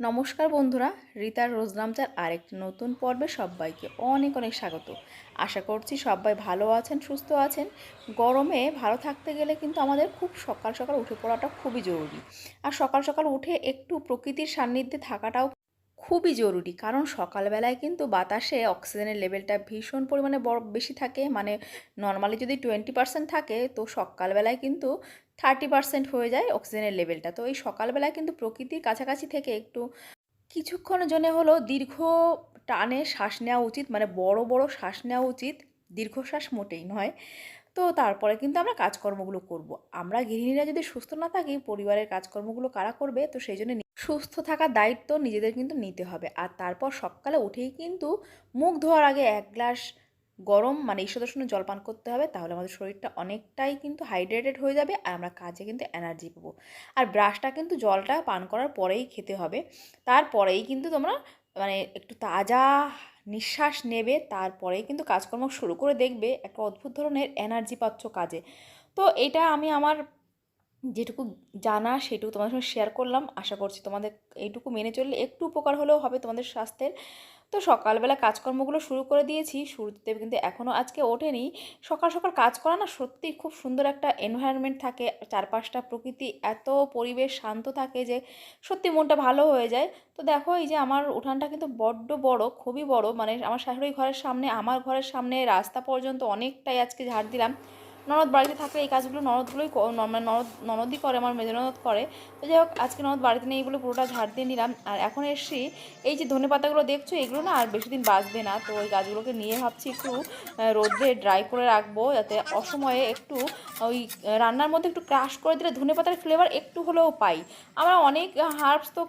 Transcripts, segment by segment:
নমস্কার বন্ধুরা, রিতার রোজনামচার আরেকটি নতুন পর্বে সবাইকে অনেক অনেক স্বাগত। আশা করছি সবাই ভালো আছেন, সুস্থ আছেন। গরমে ভালো থাকতে গেলে কিন্তু আমাদের খুব সকাল সকাল উঠে পড়াটা খুবই জরুরি। আর সকাল সকাল উঠে একটু প্রকৃতির সান্নিধ্যে থাকাটাও খুবই জরুরি। কারণ সকালবেলায় কিন্তু বাতাসে অক্সিজেনের লেভেলটা ভীষণ পরিমাণে বড় বেশি থাকে। মানে নর্মালি যদি টোয়েন্টি পার্সেন্ট থাকে, তো সকালবেলায় কিন্তু থার্টি পার্সেন্ট হয়ে যায় অক্সিজেনের লেভেলটা। তো এই সকালবেলায় কিন্তু প্রকৃতির কাছাকাছি থেকে একটু কিছুক্ষণের জন্য হলো দীর্ঘ টানে শ্বাস নেওয়া উচিত মানে বড় বড় শ্বাস নেওয়া উচিত, দীর্ঘশ্বাস মোটেই নয়। তো তারপরে কিন্তু আমরা কাজকর্মগুলো করব। আমরা গৃহিণীরা যদি সুস্থ না থাকি, পরিবারের কাজকর্মগুলো কারা করবে? তো সেই জন্য সুস্থ থাকার দায়িত্ব নিজেদের কিন্তু নিতে হবে। আর তারপর সকালে উঠেই কিন্তু মুখ ধোয়ার আগে এক গ্লাস গরম মানে ঈষদর্শনে জল পান করতে হবে, তাহলে আমাদের শরীরটা অনেকটাই কিন্তু হাইড্রেটেড হয়ে যাবে আর আমরা কাজে কিন্তু এনার্জি পাবো। আর ব্রাশটা কিন্তু জলটা পান করার পরেই খেতে হবে। তারপরেই কিন্তু তোমরা মানে একটু তাজা নিঃশ্বাস নেবে, তারপরেই কিন্তু কাজকর্ম শুরু করে দেখবে একটা অদ্ভুত ধরনের এনার্জি পাচ্ছ কাজে। তো এটা আমি আমার যেটুকু জানা সেটুকু তোমাদের সঙ্গে শেয়ার করলাম। আশা করছি তোমাদের এইটুকু মেনে চললে একটু উপকার হলেও হবে তোমাদের স্বাস্থ্যের। তো সকালবেলা কাজকর্মগুলো শুরু করে দিয়েছি। শুরুতে কিন্তু এখনও আজকে ওঠেনি। সকাল সকাল কাজ করা না সত্যি খুব সুন্দর একটা এনভায়রনমেন্ট থাকে। চারপাশটা প্রকৃতি এত পরিবেশ শান্ত থাকে যে সত্যি মনটা ভালো হয়ে যায়। তো দেখো এই যে আমার উঠানটা কিন্তু বড্ড বড়, খুবই বড়। মানে আমার শাশুড়ি ঘরের সামনে, আমার ঘরের সামনে রাস্তা পর্যন্ত অনেকটাই আজকে ঝাড় দিলাম। ননদ বাড়িতে থাকলে এই কাজগুলো ননদগুলোই মানে ননদ, ননদই করে, আমার মেজো ননদ করে। তো যাই হোক, আজকে ননদ বাড়িতে নেই বলে পুরোটা ঝাড় দিয়ে নিলাম। আর এখন এসছি, এই যে ধনে পাতাগুলো দেখছ, এগুলো না আর বেশি দিন বাঁচবে না। তো ওই গাছগুলোকে নিয়ে ভাবছি একটু রোদ্রে ড্রাই করে রাখব, যাতে অসময়ে একটু, ওই রান্নার মধ্যে একটু ক্রাশ করে দিলে ধনে পাতার ফ্লেভার একটু হলেও পাই। আমরা অনেক হার্বস তো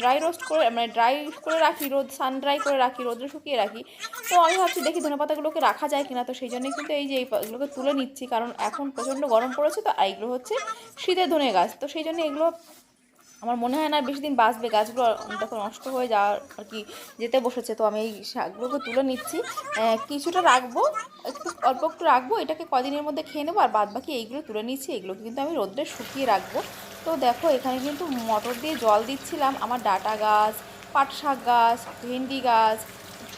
ড্রাই রোস্ট করে মানে ড্রাই করে রাখি, রোদ সান ড্রাই করে রাখি রোদ্রে শুকিয়ে রাখি। তো আমি ভাবছি দেখি ধনে পাতাগুলোকে রাখা যায় কিনা। তো সেই জন্যই কিন্তু এই যে এইগুলোকে তুলে নিচ্ছি। দিচ্ছি, কারণ এখন প্রচণ্ড গরম পড়েছে, তো এইগুলো হচ্ছে শীতের ধনে গাছ। তো সেই জন্য এগুলো আমার মনে হয় না বেশি দিন বাঁচবে, গাছগুলো দেখো নষ্ট হয়ে যাওয়ার আর কি যেতে বসেছে। তো আমি এই শাকগুলোকে তুলে নিচ্ছি। কিছুটা রাখব, একটু অল্প একটু রাখব, এটাকে কদিনের মধ্যে খেয়ে নেব, আর বাদ বাকি এইগুলো তুলে নিচ্ছি, এগুলোকে কিন্তু আমি রোদ্রে শুকিয়ে রাখব। তো দেখো, এখানে কিন্তু মটর দিয়ে জল দিচ্ছিলাম, আমার ডাটা গাছ পাট শাক গাছ, ভেন্ডি গাছ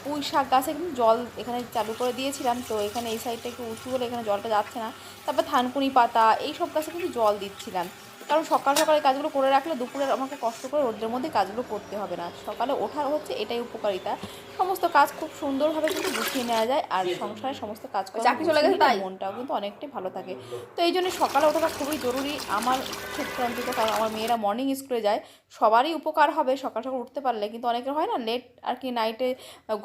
পুঁই শাক গাছে কিন্তু জল এখানে চালু করে দিয়েছিলাম, তো এখানে এই সাইডটা একটু উঁচু হলে এখানে জলটা যাচ্ছে না। তারপর থানকুনি পাতা এই সব গাছে কিন্তু জল দিচ্ছিলাম। কারণ সকাল সকালে কাজগুলো করে রাখলে দুপুরে আমাকে কষ্ট করে রোদ্রের মধ্যে কাজগুলো করতে হবে না। সকালে ওঠার হচ্ছে এটাই উপকারিতা। সমস্ত কাজ খুব সুন্দরভাবে কিন্তু গুছিয়ে নেওয়া যায় আর সংসারের সমস্ত কাজ করে চাকরি চলে গেছে তাই? মনটাও কিন্তু অনেকটাই ভালো থাকে। তো এই জন্য সকালে ওঠাটা খুবই জরুরি। আমার ক্ষেত্রে অন্তত কারণ আমার মেয়েরা মর্নিং স্কুলে যায়। সবারই উপকার হবে সকাল সকাল উঠতে পারলে। কিন্তু অনেকের হয় না লেট আর কি নাইটে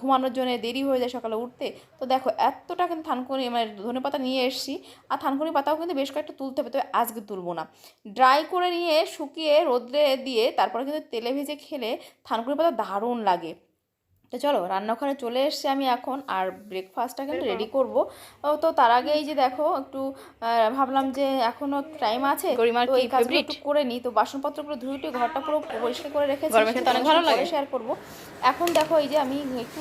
ঘুমানোর জন্য দেরি হয়ে যায় সকালে উঠতে। তো দেখো এতটা কিন্তু থানকুনি মানে ধনে পাতা নিয়ে এসছি। আর থানকুনি পাতাও কিন্তু বেশ কয়েকটা তুলতে হবে। তবে আজকে তুলবো না। ড্রাই করে নিয়ে শুকিয়ে রোদ্রে দিয়ে তারপরে কিন্তু তেলে ভেজে খেলে থানকুনি পাতা দারুণ লাগে। তো চলো রান্নাঘরে চলে এসছি আমি এখন আর ব্রেকফাস্টটা কিন্তু রেডি করব। তো তার আগে এই যে দেখো একটু ভাবলাম যে এখনও টাইম আছে তো এই কাজগুলো একটু করে নিই। তো বাসনপত্রগুলো ধুয়ে টুয়ে ঘরটা পুরো পরিষ্কার করে রেখেছি অনেক ভালো লাগে। শেয়ার করব। এখন দেখো এই যে আমি একটু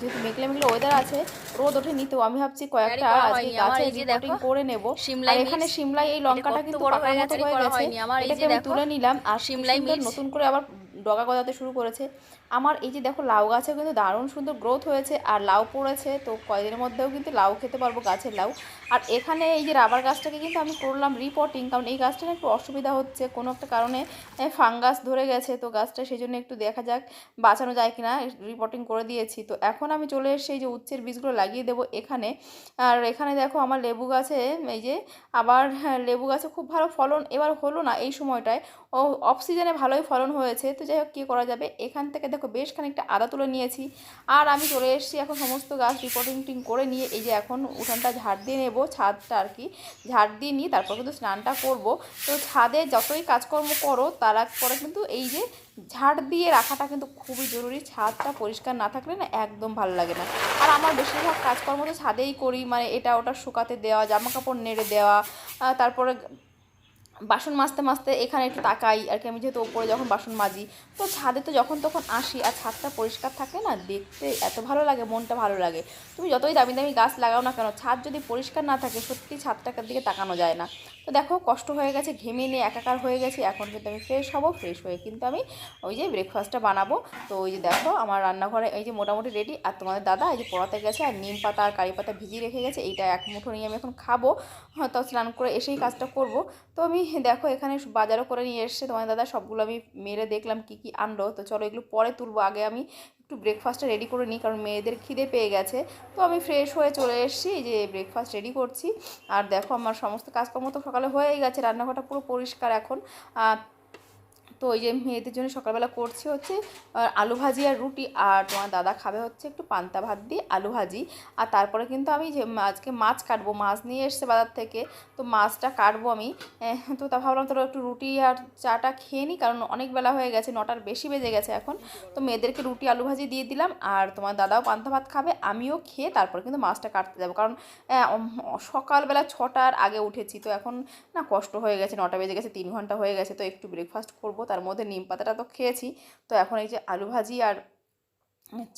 যেহেতু মেঘলে মেঘলে ওয়েদার আছে রোদ ওঠেনি তো আমি ভাবছি কয়েকটা আজকে গাছে রিপোর্টিং করে নেব। আর এখানে সিমলাই এই লঙ্কাটা কিন্তু পাকার মতো হয়ে গেছে। এটাকে আমি তুলে নিলাম আর সিমলাই নতুন করে আবার ডগা গজাতে শুরু করেছে। আমার এই যে দেখো লাউ গাছে কিন্তু দারুণ সুন্দর গ্রোথ হয়েছে আর লাউ পড়েছে তো কয়েকদিনের মধ্যেও কিন্তু লাউ খেতে পারব গাছের লাউ। আর এখানে এই যে রাবার গাছটাকে কিন্তু আমি করলাম রিপোর্টিং কারণ এই গাছটা একটু অসুবিধা হচ্ছে কোনো একটা কারণে ফাঙ্গাস ধরে গেছে তো গাছটা সেই জন্য একটু দেখা যাক বাঁচানো যায় কিনা রিপোর্টিং করে দিয়েছি। তো এখন আমি চলে এসে এই যে উচ্ছের বীজগুলো লাগিয়ে দেবো এখানে। আর এখানে দেখো আমার লেবু গাছে এই যে আবার হ্যাঁ, লেবু গাছে খুব ভালো ফলন এবার হলো না এই সময়টায়। ও অফ সিজনে ভালোই ফলন হয়েছে তো যাই হোক কী করা যাবে? এখান থেকে দেখো বেশ খানিকটা আদা তুলে নিয়েছি। আর আমি চলে এসেছি এখন সমস্ত গাছ রিপোর্টিং টিং করে নিয়ে, এই যে এখন উঠানটা ঝাড় দিয়ে নেব, ছাদটা আর কি। ঝাড় দিয়ে নিয়ে তারপর কিন্তু স্নানটা করব। তো ছাদে যতই কাজকর্ম করো, তারা পরে কিন্তু এই যে ঝাড় দিয়ে রাখাটা কিন্তু খুবই জরুরি। ছাদটা পরিষ্কার না থাকলে না একদম ভালো লাগে না। আর আমার বেশিরভাগ কাজকর্ম তো ছাদেই করি মানে এটা ওটা শুকাতে দেওয়া, জামা কাপড় নেড়ে দেওয়া তারপরে বাসন মাজতে মাজতে এখানে একটু তাকাই, আর কি আমি যেহেতু ওপরে যখন বাসন মাজি, তো ছাদে তো যখন তখন আসি আর ছাদটা পরিষ্কার থাকে না, দেখতে এত ভালো লাগে, মনটা ভালো লাগে। তুমি যতই দামি দামি গাছ লাগাও না কেন, ছাদ যদি পরিষ্কার না থাকে, সত্যি ছাদটার দিকে তাকানো যায় না। তো দেখো, কষ্ট হয়ে গেছে, ঘেমে নিয়ে একাকার হয়ে গেছে, এখন কিন্তু আমি ফ্রেশ হব ফ্রেশ হয়ে কিন্তু আমি ওই যে ব্রেকফাস্টটা বানাবো। তো ওই যে দেখো, আমার রান্নাঘরে এই যে মোটামুটি রেডি আর তোমাদের দাদা এই যে পড়াতে গেছে, আর নিম পাতা আর কারি পাতা ভিজিয়ে রেখে গেছে, এইটা এক মুঠো নিয়ে আমি এখন খাব। হয়তো স্নান করে এসেই কাজটা করব। তো আমি দেখো, এখানে বাজারও করে নিয়ে এসছে। তোমার দাদা, সবগুলো আমি মেরে দেখলাম কি কি আনলো। তো চলো এগুলো পরে তুলবো। আগে আমি একটু ব্রেকফাস্টটা রেডি করে নিই, কারণ মেয়েদের খিদে পেয়ে গেছে। তো আমি ফ্রেশ হয়ে চলে এসেছি যে ব্রেকফাস্ট রেডি করছি। আর দেখো, আমার সমস্ত কাজকর্ম তো সকালে হয়েই গেছে। রান্নাঘরটা পুরো পরিষ্কার এখন। তো ওই যে মেয়েদের জন্য সকালবেলা করছি হচ্ছে আলু ভাজি আর রুটি। আর তোমার দাদা খাবে হচ্ছে একটু পান্তা ভাত দিয়ে আলু ভাজি। আর তারপরে কিন্তু আমি যে আজকে মাছ কাটবো, মাছ নিয়ে এসছে বাজার থেকে। তো মাছটা কাটবো আমি। তো তা ভাবলাম তোরা একটু রুটি আর চাটা খেয়ে নিই, কারণ অনেক বেলা হয়ে গেছে, নটার বেশি বেজে গেছে এখন। তো মেয়েদেরকে রুটি, আলু ভাজি দিয়ে দিলাম। আর তোমার দাদাও পান্তা ভাত খাবে, আমিও খেয়ে তারপরে কিন্তু মাছটা কাটতে যাব। কারণ সকালবেলা ছটার আগে উঠেছি। তো এখন না কষ্ট হয়ে গেছে, নটা বেজে গেছে, তিন ঘণ্টা হয়ে গেছে। তো একটু ব্রেকফাস্ট করব তার মধ্যে নিম পাতাটা তো খেয়েছি। তো এখন এই যে আলু ভাজি আর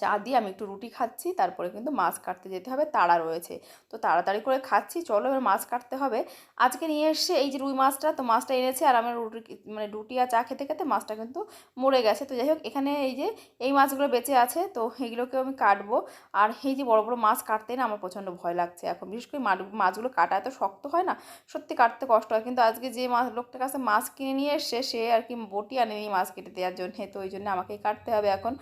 চা দিয়ে আমি একটু রুটি খাচ্ছি, তারপরে কিন্তু মাছ কাটতে যেতে হবে, তাড়া রয়েছে। তো তাড়াতাড়ি করে খাচ্ছি, চলো এবার মাছ কাটতে হবে। আজকে নিয়ে এসছে এই যে রুই মাছটা, তো মাছটা এনেছে আর আমার রুটি মানে রুটি আর চা খেতে খেতে মাছটা কিন্তু মরে গেছে। তো যাই হোক, এখানে এই যে এই মাছগুলো বেঁচে আছে, তো এইগুলোকেও আমি কাটবো। আর এই যে বড় বড় মাছ কাটতে না আমার প্রচণ্ড ভয় লাগছে এখন। বিশেষ করে মাছগুলো কাটা এত শক্ত হয় না, সত্যি কাটতে কষ্ট হয়। কিন্তু আজকে যে মাছ লোকটার কাছে মাছ কিনে নিয়ে এসছে, সে আর কি বটি আনেনি মাছ কেটে দেওয়ার জন্য, তো ওই জন্য আমাকেই কাটতে হবে এখন।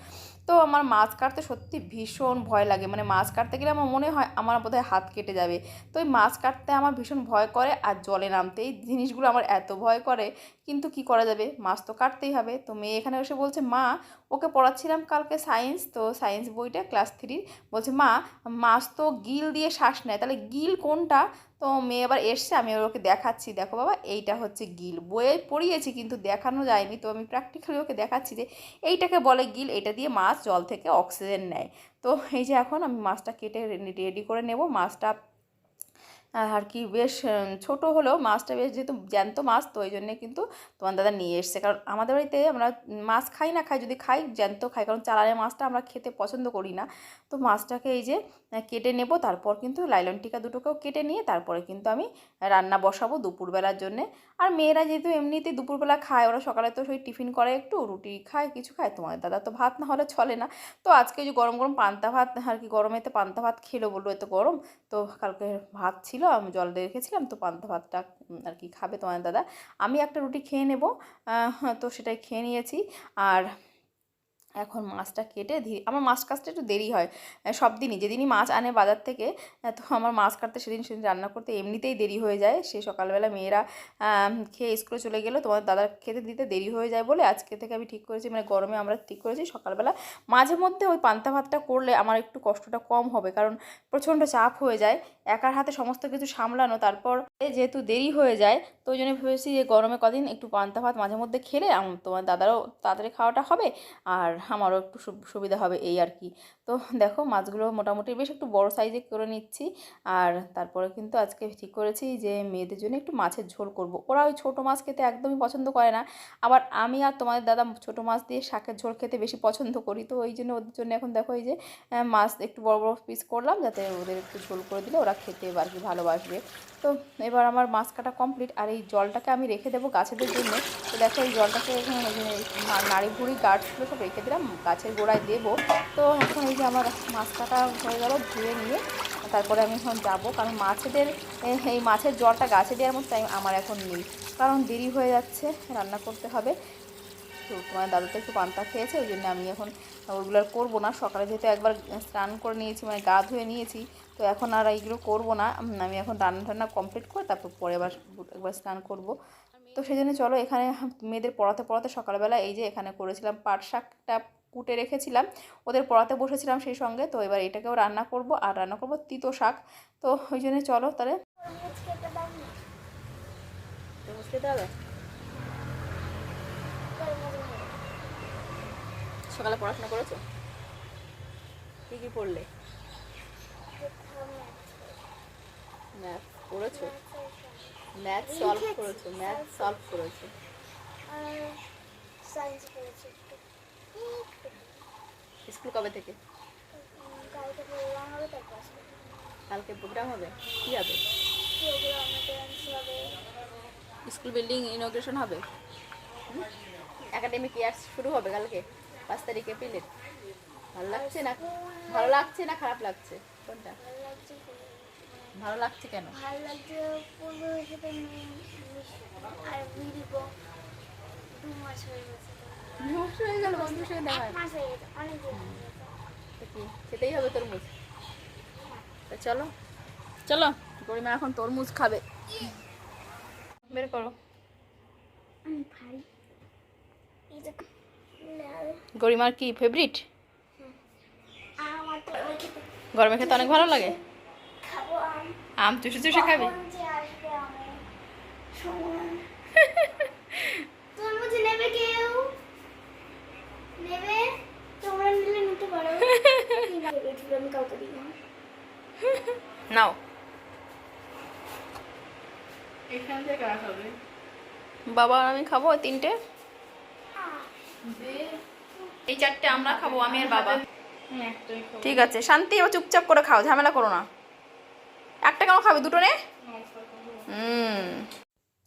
তো আমার মাছ কাটতে সত্যি ভীষণ ভয় লাগে। মানে মাছ কাটতে গেলে আমার মনে হয় আমার বোধহয় হাত কেটে যাবে। তো ওই মাছ কাটতে আমার ভীষণ ভয় করে আর জলে নামতে। এই জিনিসগুলো আমার এত ভয় করে। কিন্তু কি করা যাবে? মাছ তো কাটতেই হবে। তো মেয়ে এখানে এসে বলছে, মা ওকে পড়াচ্ছিলাম কালকে সায়েন্স তো সায়েন্স বইটা ক্লাস থ্রির বলছে, মা, মাছ তো গিল দিয়ে শ্বাস নেয়, তাহলে গিল কোনটা? তো মেয়ে আবার এসছে, আমি ওকে দেখাচ্ছি। দেখো বাবা, এইটা হচ্ছে গিল। বইয়ে পড়িয়েছি কিন্তু দেখানো যায়নি, তো আমি প্র্যাকটিক্যালি ওকে দেখাচ্ছি যে এইটাকে বলে গিল, এটা দিয়ে মাছ জল থেকে অক্সিজেন নেয়। তো এই যে এখন আমি মাছটা কেটে রেডি করে নেব। মাছটা আর কি, বেশ ছোট হলেও মাছটা বেশ যেহেতু জ্যান্ত মাছ, তো ওই জন্যে কিন্তু তোমার দাদা নিয়ে এসছে। কারণ আমাদের বাড়িতে আমরা মাছ খাই না খাই, যদি খাই জ্যান্ত খাই, কারণ চালানের মাছটা আমরা খেতে পছন্দ করি না। তো মাছটাকে এই যে কেটে নেব, তারপর কিন্তু লাইলন টিকা দুটোকেও কেটে নিয়ে তারপরে কিন্তু আমি রান্না বসাবো দুপুরবেলার জন্যে। আর মেয়েরা যেহেতু এমনিতেই দুপুরবেলা খায়, ওরা সকালে তো সেই টিফিন করে একটু, রুটি খায়, কিছু খায় তোমার দাদা তো ভাত না হলে চলে না। তো আজকে যে গরম গরম পান্তা ভাত, আর কি গরমেতে পান্তা ভাত খেলো বলল, এত গরম, তো কালকে ভাত ছিল আমি জল রেখেছিলাম, তো পান্তা ভাতটা আর কি খাবে তোমার দাদা। আমি একটা রুটি খেয়ে নেব তো সেটাই খেয়ে নিয়েছি। আর এখন মাছটা কেটে ধীরে আমার মাছ কাটতে একটু দেরি হয় সব দিনই। যেদিনই মাছ আনে বাজার থেকে তো আমার মাছ কাটতে সেদিন সেদিন রান্না করতে এমনিতেই দেরি হয়ে যায়। সে সকালবেলা মেয়েরা খেয়ে স্কুলে চলে গেলো, তোমার দাদার খেতে দিতে দেরি হয়ে যায় বলে আজকে থেকে আমি ঠিক করেছি মানে গরমে আমরা ঠিক করেছি। সকালবেলা মাঝে মধ্যে ওই পান্তা ভাতটা করলে আমার একটু কষ্টটা কম হবে, কারণ প্রচণ্ড চাপ হয়ে যায়। একার হাতে সমস্ত কিছু সামলানো, তারপর যেহেতু দেরি হয়ে যায়, তো ওই জন্য ভেবেছি যে গরমে কদিন একটু পান্তা ভাত মাঝে মধ্যে খেলে তোমার দাদারও তাড়াতাড়ি খাওয়াটা হবে। আর আমারও একটু সুবিধা হবে এই আর কি। তো দেখো মাছগুলো মোটামুটি বেশ একটু বড় সাইজে করে নিচ্ছি। আর তারপরে কিন্তু আজকে ঠিক করেছি যে মেয়েদের জন্য একটু মাছের ঝোল করব। ওরা ওই ছোটো মাছ খেতে একদমই পছন্দ করে না। আবার আমি আর তোমাদের দাদা ছোটো মাছ দিয়ে শাকের ঝোল খেতে বেশি পছন্দ করি। তো ওই জন্য ওদের জন্য এখন দেখো এই যে মাছ একটু বড় বড় পিস করলাম যাতে ওদের একটু ঝোল করে দিলে ওরা খেতে আর কি ভালোবাসবে। তো এবার আমার মাছ কাটা কমপ্লিট আর এই জলটাকে আমি রেখে দেবো গাছেদের জন্য। তো দেখো এই জলটাকে নাড়ি ভুড়ি গাছগুলো সব রেখে দিলাম। গাছের গোড়ায় দেবো। তো এখন এই যে আমার মাছ কাটা হয়ে গেল ধুয়ে নিয়ে, তারপরে আমি এখন যাব। কারণ মাছেদের এই মাছের জলটা গাছে দেওয়ার মতো টাইম আমার এখন নেই। কারণ দেরি হয়ে যাচ্ছে, রান্না করতে হবে। তো তোমার দাদু তো একটু পান্তা খেয়েছে, ওই জন্য আমি এখন ওইগুলো আর করব না। সকালে যেহেতু একবার স্নান করে নিয়েছি মানে গা ধুয়ে নিয়েছি, তো এখন আর এইগুলো করব না। আমি এখন রান্না টান্না কমপ্লিট করে তারপর পরে আবার একবার স্নান করব। তো সেই জন্য চলো এখানে মেয়েদের পড়াতে পড়াতে সকালবেলা এই যে এখানে করেছিলাম পাট শাকটা কুটে রেখেছিলাম। ওদের পড়াতে বসেছিলাম সেই সঙ্গে। তো এবার এটাকেও রান্না করব আর রান্না করব তিতো শাক। তো ওই জন্য চলো তাহলে। সকালে পড়াশোনা করেছ? কী কী পড়লে? পড়েছো? ম্যাথ সলভ করেছ ম্যাথ সলভ করেছ। সায়েন্স। স্কুল কবে থেকে? কালকে প্রোগ্রাম হবে তারপর কালকে প্রোগ্রাম হবে? কি হবে? প্রোগ্রামে হবে। স্কুল বিল্ডিং ইনোগ্রেশন হবে? একাডেমিক ইয়ার শুরু হবে কালকে? পাঁচ তারিখ এপ্রিলের। ভালো লাগছে না? ভালো লাগছে না? খারাপ লাগছে? কোনটা? ভালো লাগছে খুব। ভালো লাগছে কেন? ভালো লাগছে সাথে আর মিলব দু মাস হয়ে গেছে। হয়ে গেল বন্ধুর দেখা মাস হয়ে গেছে অনেক দিন হয়ে খেতেই হবে তরমুজ? তা চলো চলো গরিমা এখন তরমুজ খাবে। বের করো। গরিমার কি ফেভারিট খেতে গরমে খেতে অনেক ভালো লাগে? আম আম চুষে চুষে খাবি নাও। বাবা আমি খাব ওই তিনটে? এই চারটে আমরা খাব আমি আর বাবা। ঠিক আছে শান্তি এবার চুপচাপ করে খাও ঝামেলা করো না। একটা কেমন খাবে দুটো নে? হুম।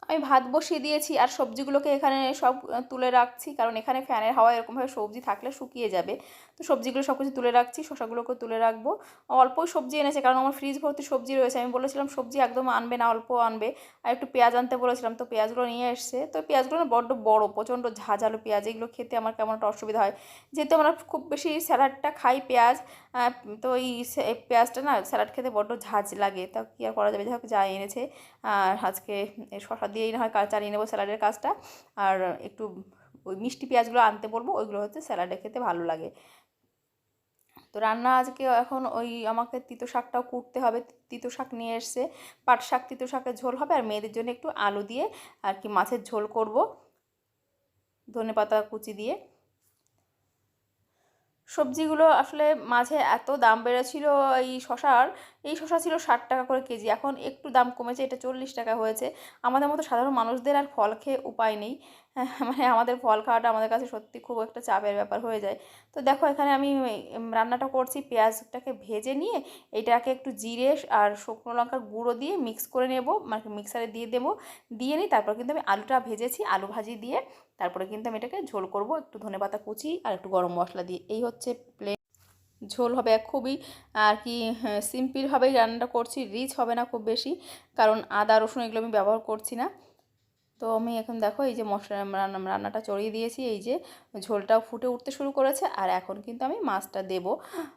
আমি ভাত বসিয়ে দিয়েছি আর সবজিগুলোকে এখানে সব তুলে রাখছি। কারণ এখানে ফ্যানের হাওয়া এরকমভাবে সবজি থাকলে শুকিয়ে যাবে। তো সবজিগুলো সব কিছু তুলে রাখছি শসাগুলোকে তুলে রাখব। অল্পই সবজি এনেছে কারণ আমার ফ্রিজ ভর্তি সবজি রয়েছে। আমি বলেছিলাম সবজি একদম আনবে না, অল্প আনবে। আর একটু পেঁয়াজ আনতে বলেছিলাম, তো পেঁয়াজগুলো নিয়ে এসছে। তো পেঁয়াজগুলো না বড্ড বড়, প্রচণ্ড ঝাঁঝালো পেঁয়াজ। এগুলো খেতে আমার কেমন একটা অসুবিধা হয়। যেহেতু আমরা খুব বেশি স্যালাডটা খাই পেঁয়াজ তো এই পেঁয়াজটা না স্যালাড খেতে বড্ড ঝাঁঝ লাগে। তা কী আর করা যাবে? যাই হোক, যা এনেছে। আর আজকে শশা দিয়েই না হয় চালিয়ে নেব স্যালাডের কাজটা। আর একটু ওই মিষ্টি পেঁয়াজগুলো আনতে বলব, ওইগুলো হচ্ছে স্যালাডে খেতে ভালো লাগে। তো রান্না আজকে এখন ওই আমাকে তিতো শাকটাও কুটতে হবে, তিতো শাক নিয়ে এসছে। পাট শাক, তিতো শাকের ঝোল হবে আর মেয়েদের জন্য একটু আলু দিয়ে আর কি মাছের ঝোল করব। ধনে পাতা কুচি দিয়ে। সবজিগুলো আসলে মাঝে এত দাম বেড়েছিল এই শশার। এই শশা ছিল ষাট টাকা করে কেজি, এখন একটু দাম কমেছে, এটা চল্লিশ টাকা হয়েছে। আমাদের মতো সাধারণ মানুষদের আর ফল খেয়ে উপায় নেই। মানে আমাদের ফল খাওয়াটা আমাদের কাছে সত্যি খুব একটা চাপের ব্যাপার হয়ে যায়। তো দেখো, এখানে আমি রান্নাটা করছি, পেঁয়াজটাকে ভেজে নিয়ে এটাকে একটু জিরে আর শুকনো লঙ্কার গুঁড়ো দিয়ে মিক্স করে নেব মানে মিক্সারে দিয়ে দেবো। দিয়ে নিই তারপর কিন্তু আমি আলুটা ভেজেছি, আলু ভাজি দিয়ে। তারপরে কিন্তু আমি এটাকে ঝোল করব, একটু ধনেপাতা কুচি আর একটু গরম মশলা দিয়ে। এই হচ্ছে প্লেন ঝোল হবে খুবই, আর কি সিম্পলভাবেই রান্নাটা করছি রিচ হবে না খুব বেশি, কারণ আদা, রসুন এগুলো আমি ব্যবহার করছি না। তো আমি এখন দেখো, এই যে মশলা রান্না, রান্নাটা চড়িয়ে দিয়েছি, এই যে ঝোলটাও ফুটে উঠতে শুরু করেছে, আর এখন কিন্তু আমি মাছটা দেব।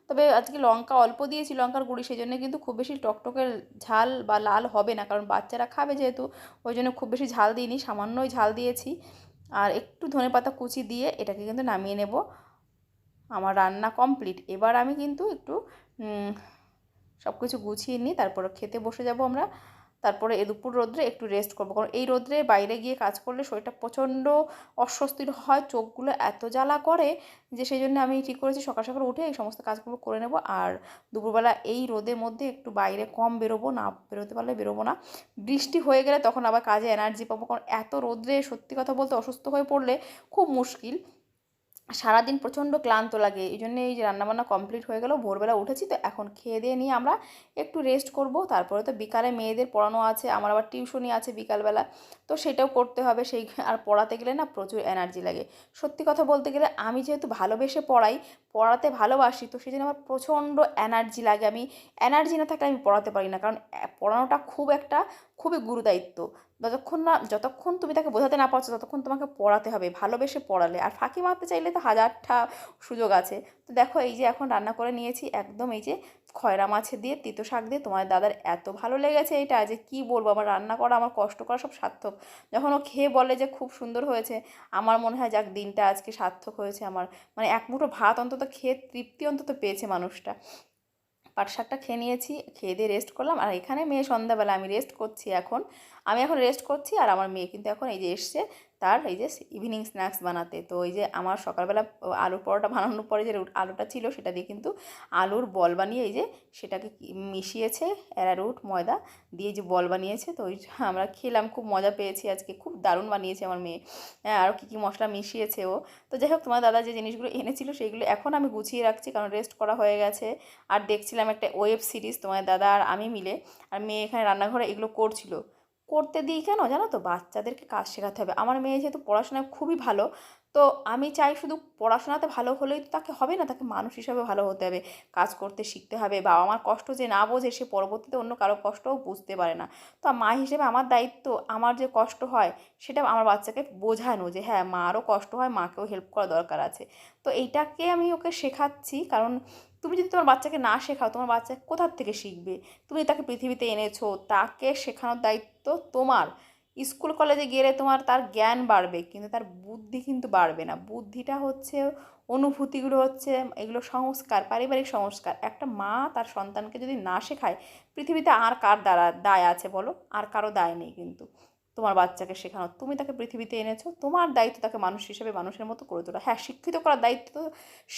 তবে আজকে লঙ্কা অল্প দিয়েছি, লঙ্কার গুঁড়ি সেই জন্য কিন্তু খুব বেশি টকটকের ঝাল বা লাল হবে না, কারণ বাচ্চারা খাবে যেহেতু, ওই জন্য খুব বেশি ঝাল দিইনি, সামান্যই ঝাল দিয়েছি। আর একটু ধনেপাতা কুচি দিয়ে এটাকে কিন্তু নামিয়ে নেব। আমার রান্না কমপ্লিট। এবার আমি কিন্তু একটু সব কিছু গুছিয়ে নিই তারপর খেতে বসে যাব আমরা। তারপরে এ দুপুর রোদ্রে একটু রেস্ট করব। কারণ এই রোদ্রে বাইরে গিয়ে কাজ করলে শরীরটা প্রচণ্ড অস্বস্তির হয়, চোখগুলো এত জ্বালা করে যে সেই জন্য আমি ঠিক করেছি সকাল সকাল উঠে এই সমস্ত কাজগুলো করে নেব। আর দুপুরবেলা এই রোদের মধ্যে একটু বাইরে কম বেরোবো না, বেরোতে পারলে বেরোবো না। বৃষ্টি হয়ে গেলে তখন আবার কাজে এনার্জি পাবো। কারণ এত রোদ্রে সত্যি কথা বলতে অসুস্থ হয়ে পড়লে খুব মুশকিল। সারাদিন প্রচণ্ড ক্লান্ত লাগে, এই জন্য এই যে রান্নাবান্না কমপ্লিট হয়ে গেল, ভোরবেলা উঠেছি, তো এখন খেয়ে দিয়ে নিয়ে আমরা একটু রেস্ট করব। তারপরে তো বিকালে মেয়েদের পড়ানো আছে, আমার আবার টিউশনই আছে বিকালবেলা, তো সেটাও করতে হবে, সেই আর পড়াতে গেলে না প্রচুর এনার্জি লাগে। সত্যি কথা বলতে গেলে আমি যেহেতু ভালোবেসে পড়াই, পড়াতে ভালোবাসি, তো সেই জন্য আমার প্রচণ্ড এনার্জি লাগে। আমি এনার্জি না থাকলে আমি পড়াতে পারি না, কারণ পড়ানোটা খুব একটা, খুবই গুরুদায়িত্ব। যতক্ষণ না, যতক্ষণ তুমি তাকে বোঝাতে না পারছ, ততক্ষণ তোমাকে পড়াতে হবে, ভালোবেসে পড়ালে। আর ফাঁকি মারতে চাইলে তো হাজারটা সুযোগ আছে। তো দেখো, এই যে এখন রান্না করে নিয়েছি, একদম এই যে খয়রা মাছের দিয়ে, তিতো শাক দিয়ে তোমার দাদার এত ভালো লেগেছে এটা যে কি বলব, আমার রান্না করা, আমার কষ্ট করা সব সার্থক। যখন ও খেয়ে বলে যে খুব সুন্দর হয়েছে, আমার মনে হয় যাক দিনটা আজকে সার্থক হয়েছে আমার। মানে এক মুঠো ভাত অন্তত খেয়ে তৃপ্তি অন্তত পেয়েছে মানুষটা। পাট শাকটা খেয়ে নিয়েছি, খেয়ে দিয়ে রেস্ট করলাম। আর এখানে মেয়ে সন্ধ্যাবেলা আমি রেস্ট করছি এখন। আমি এখন রেস্ট করছি আর আমার মেয়ে কিন্তু এখন এই যে এসছে তার এই যে ইভিনিং স্ন্যাক্স বানাতে। তো এই যে আমার সকালবেলা আলুর পরোটা বানানোর পরে যে আলুটা ছিল সেটা দিয়ে কিন্তু আলুর বল বানিয়ে এই যে সেটাকে মিশিয়েছে অ্যারারুট ময়দা দিয়ে যে বল বানিয়েছে। তো ওই আমরা খেলাম, খুব মজা পেয়েছি আজকে, খুব দারুণ বানিয়েছে আমার মেয়ে। হ্যাঁ আরও কী কী মশলা মিশিয়েছে ও। তো যাই হোক, তোমার দাদা যে জিনিসগুলো এনেছিল সেইগুলো এখন আমি গুছিয়ে রাখছি, কারণ রেস্ট করা হয়ে গেছে। আর দেখছিলাম একটা ওয়েব সিরিজ তোমার দাদা আর আমি মিলে। আর মেয়ে এখানে রান্নাঘরে এগুলো করছিল। করতে দিই কেন? জানো তো? বাচ্চাদেরকে কাজ শেখাতে হবে। আমার মেয়ে যেহেতু পড়াশোনায় খুবই ভালো তো আমি চাই শুধু পড়াশোনাতে ভালো হলেই তো তাকে হবে না, তাকে মানুষ হিসাবে ভালো হতে হবে। কাজ করতে শিখতে হবে। বাবা মার কষ্ট যে না বোঝে, সে পরবর্তীতে অন্য কারও কষ্টও বুঝতে পারে না। তো মা হিসেবে আমার দায়িত্ব, আমার যে কষ্ট হয়, সেটা আমার বাচ্চাকে বোঝানো যে হ্যাঁ মারও কষ্ট হয়, মাকেও হেল্প করা দরকার আছে। তো এইটাকে আমি ওকে শেখাচ্ছি, কারণ তুমি যদি তোমার বাচ্চাকে না শেখাও, তোমার বাচ্চা কোথার থেকে শিখবে? তুমি তাকে পৃথিবীতে এনেছো, তাকে শেখানোর দায়িত্ব তোমার। স্কুল কলেজে গেলে তোমার তার জ্ঞান বাড়বে, কিন্তু তার বুদ্ধি কিন্তু বাড়বে না। বুদ্ধিটা হচ্ছে অনুভূতিগুলো হচ্ছে এগুলো সংস্কার, পারিবারিক সংস্কার। একটা মা তার সন্তানকে যদি না শেখায়, পৃথিবীতে আর কার দ্বারা দায় আছে বলো? আর কারও দায় নেই কিন্তু। তোমার বাচ্চাকে শেখানো, তুমি তাকে পৃথিবীতে এনেছো, তোমার দায়িত্ব তাকে মানুষ হিসেবে মানুষের মতো করে তোলা। হ্যাঁ শিক্ষিত করার দায়িত্ব তো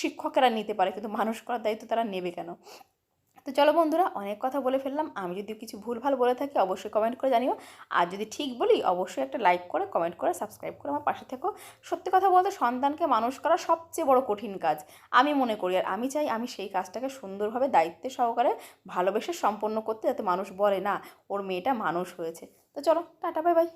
শিক্ষকেরা নিতে পারে, কিন্তু মানুষ করার দায়িত্ব তারা নেবে কেন? তো চলো বন্ধুরা, অনেক কথা বলে ফেললাম। আমি যদি কিছু ভুলভাল বলে থাকি, অবশ্যই কমেন্ট করে জানিও। আর যদি ঠিক বলি, অবশ্যই একটা লাইক করে কমেন্ট করে সাবস্ক্রাইব করে আমার পাশে থেকো। সত্যি কথা বলতে, সন্তানকে মানুষ করা সবচেয়ে বড় কঠিন কাজ। আমি মনে করি, আর আমি চাই আমি সেই কাজটাকে সুন্দরভাবে দায়িত্বে সহকারে ভালোবেসে সম্পন্ন করতে, যাতে মানুষ বলে, না, ওর মেয়েটা মানুষ হয়েছে। তো চলো, টাটা বাই বাই